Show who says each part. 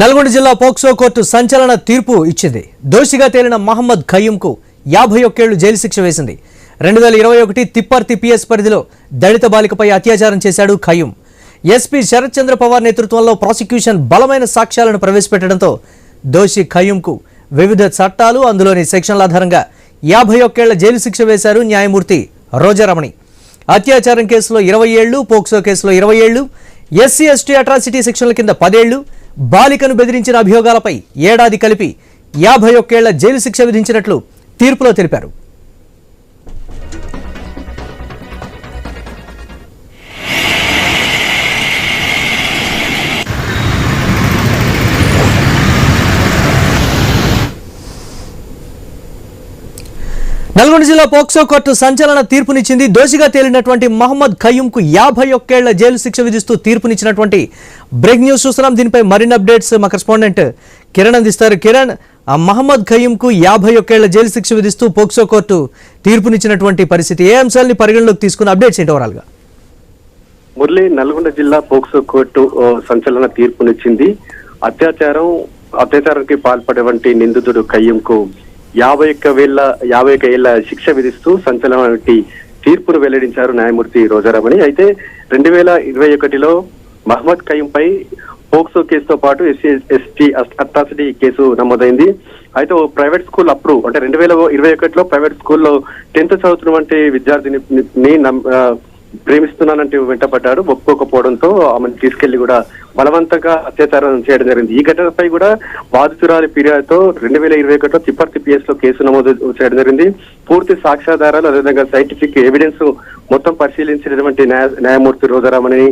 Speaker 1: నల్గొండ జిల్లా POCSO court సంచలన తీర్పు ఇచ్చింది. దోషిగా తేలిన మహమ్మద్ ఖయ్యంకు యాభై ఒక్కేళ్ళు జైలు శిక్ష వేసింది. రెండు వేల ఇరవై ఒకటి తిప్పర్తి పిఎస్ పరిధిలో దళిత బాలికపై అత్యాచారం చేశాడు ఖయ్యం. ఎస్పీ శరత్ చంద్ర పవార్ నేతృత్వంలో ప్రాసిక్యూషన్ బలమైన సాక్ష్యాలను ప్రవేశపెట్టడంతో దోషి ఖయ్యంకు వివిధ చట్టాలు అందులోని సెక్షన్ల ఆధారంగా యాభై ఒక్కేళ్ళ జైలు శిక్ష వేశారు న్యాయమూర్తి రోజారమణి. అత్యాచారం కేసులో ఇరవై ఏళ్ళు పోక్సో కేసులో ఇరవై ఏళ్ళు ఎస్సీ ఎస్టీ అట్రాసిటీ సెక్షన్ల కింద పదేళ్ళు బాలికను బెదిరించిన అభియోగాలపై ఏడాది కలిపి యాభై ఒక్కేళ్ళ జైలు శిక్ష విధించినట్లు తీర్పులో తెలిపారు. నల్గొండ జిల్లా పోక్సో కోర్టు సంచలన తీర్పునిచ్చింది. దోషిగా తేలినటువంటి మహమ్మద్ ఖయ్యంకు యాభై ఒక్కేళ్ళ జైలు శిక్ష విధిస్తూ తీర్పునిచ్చినటువంటి బ్రేక్ న్యూస్ చూస్తున్నాం. దీనిపై మరిన్ని అప్డేట్స్ మా కరెస్పాండెంట్ కిరణ్ అందిస్తారు. కిరణ్ ఆ మహమ్మద్ ఖయ్యంకు యాభై ఒక్కేళ్ళ జైలు శిక్ష విధిస్తూ పోక్సో కోర్టు తీర్పునిచ్చినటువంటి పరిస్థితి ఏ అంశాలని పరిగణలోకి తీసుకున్న అప్డేట్స్ ఏంటి ఓవరాల్గా
Speaker 2: మురళి నల్గొండ జిల్లా పోక్సో కోర్టు సంచలన తీర్పునిచ్చింది. అత్యాచారం అత్యాచారానికి పాల్పడేవంటి నిందితుడు ఖయ్యంకు యాభై ఒక్క వేల యాభై ఒక్క ఏళ్ళ శిక్ష విధిస్తూ సంచలన తీర్పును వెల్లడించారు న్యాయమూర్తి రోజారామని అయితే రెండు వేల ఇరవై ఒకటిలో మహమ్మద్ కయ్యంపై పోక్సో కేసుతో పాటు ఎస్సీ ఎస్టీ అట్రాసిటీ కేసు నమోదైంది. అయితే ఓ ప్రైవేట్ స్కూల్ అప్రూవ్ అంటే రెండు వేల ఇరవై ఒకటిలో ప్రైవేట్ స్కూల్లో టెన్త్ చదువుతున్నటువంటి విద్యార్థిని నమ్- ప్రేమిస్తున్నానంటూ వెంటపడ్డాడు ఒప్పుకోకపోవడంతో ఆమెను తీసుకెళ్ళి కూడా బలవంతంగా అత్యాచారం చేయడం జరిగింది. ఈ ఘటనపై కూడా బాధితురాలి ఫిర్యాదుతో రెండు వేల ఇరవై ఒకటిలో తిప్పర్తి పిఎస్లో కేసు నమోదు చేయడం జరిగింది. పూర్తి సాక్ష్యాధారాలు అదేవిధంగా సైంటిఫిక్ ఎవిడెన్స్ మొత్తం పరిశీలించినటువంటి న్యాయ న్యాయమూర్తి రోజారామని